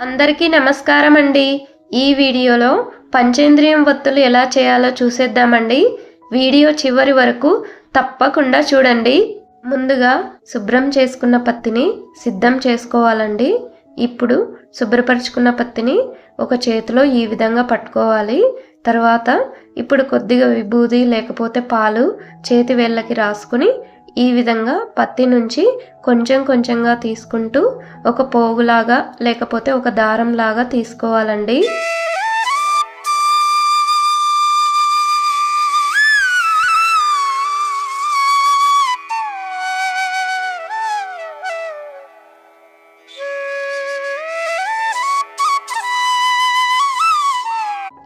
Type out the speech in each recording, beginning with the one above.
అందరికీ నమస్కారం అండి ఈ వీడియోలో పంచేంద్రియం ఒత్తులు ఎలా చేయాలో చూసేద్దామండి. వీడియో చివరి వరకు తప్పకుండా చూడండి. ముందుగా శుభ్రం చేసుకున్న పత్తిని సిద్ధం చేసుకోవాలండి. ఇప్పుడు శుభ్రపరచుకున్న పత్తిని ఒక చేతిలో ఈ విధంగా పట్టుకోవాలి. తర్వాత ఇప్పుడు కొద్దిగా విభూది లేకపోతే పాలు చేతి వేళ్ళకి రాసుకుని ఈ విధంగా పత్తి నుంచి కొంచెం కొంచెంగా తీసుకుంటూ ఒక పోగులాగా లేకపోతే ఒక దారం లాగా తీసుకోవాలండి.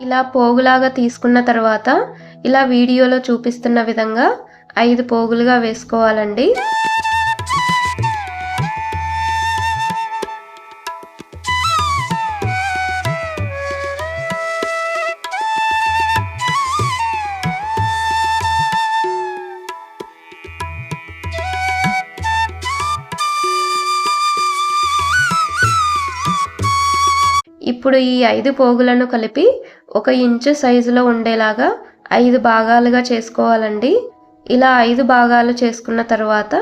ఇలా పోగులాగా తీసుకున్న తర్వాత ఇలా వీడియోలో చూపిస్తున్న విధంగా ఐదు పోగులుగా వేసుకోవాలండి. ఇప్పుడు ఈ ఐదు పోగులను కలిపి ఒక ఇంచు సైజులో ఉండేలాగా ఐదు భాగాలుగా చేసుకోవాలండి. ఇలా ఐదు భాగాలు చేసుకున్న తర్వాత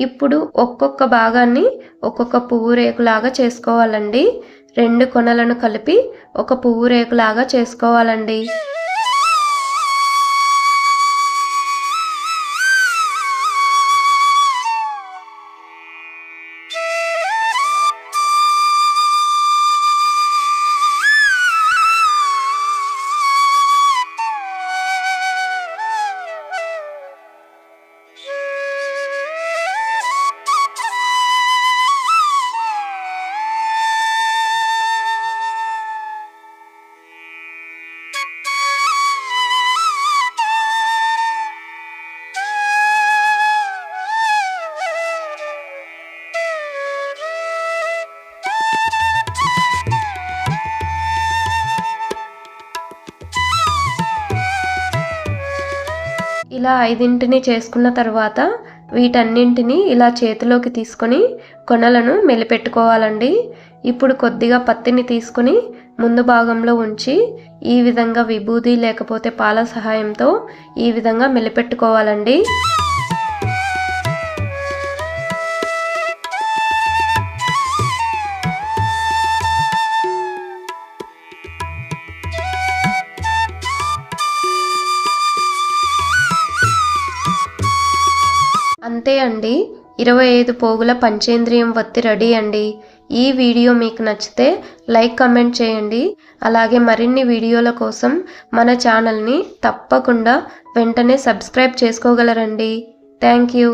ఇప్పుడు ఒక్కొక్క భాగాన్ని ఒక్కొక్క పువ్వు రేకులాగా చేసుకోవాలండి. రెండు కొనలను కలిపి ఒక పువ్వు రేకులాగా చేసుకోవాలండి. ఇలా ఐదింటిని చేసుకున్న తర్వాత వీటన్నింటిని ఇలా చేతిలోకి తీసుకొని కొనలను మెలిపెట్టుకోవాలండి. ఇప్పుడు కొద్దిగా పత్తిని తీసుకొని ముందు భాగంలో ఉంచి ఈ విధంగా విభూది లేకపోతే పాల సహాయంతో ఈ విధంగా మెలిపెట్టుకోవాలండి. అంతే అండి. ఇరవై ఐదు పోగుల పంచేంద్రియం వత్తి రెడీ అండి. ఈ వీడియో మీకు నచ్చితే లైక్ కమెంట్ చేయండి. అలాగే మరిన్ని వీడియోల కోసం మన ఛానల్ని తప్పకుండా వెంటనే సబ్స్క్రైబ్ చేసుకోగలరండి. Thank you.